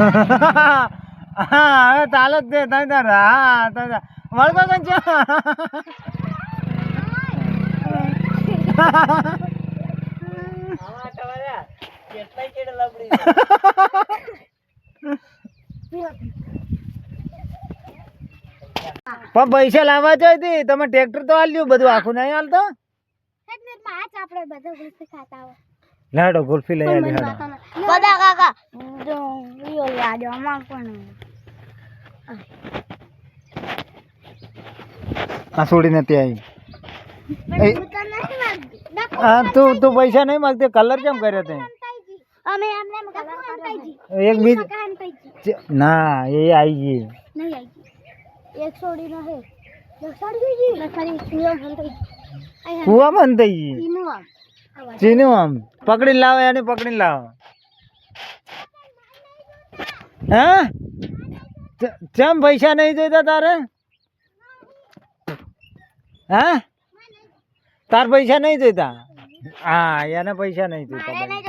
હા હવે ચાલો જ દે તમે તાર હા તાર વળગો કઈ છે પણ પૈસા લાવવા જોઈએ તમે ટ્રેક્ટર તો હાલ્યું બધું આખું નહીં હાલતો લાડો ગુલ્ફી લઈ આવી બધા કાકા જો યાદ અમાર પણ આ છોડી નથી આવી એ- હું તો તું તું પૈસા નહીં માગતી કલર કેમ કર્યો તે? એક બીજ ના એ આવી ગઈ. નહીં આવી એક નો હે. થઈ ચીનું આમ. પકડીને લાવો એને પકડીને લાવો. હા? ચમ પૈસા નહીં જોઈતા તારે? હા? તાર પૈસા નહીં જોઈતા? હા એને પૈસા નહીં જોઈતા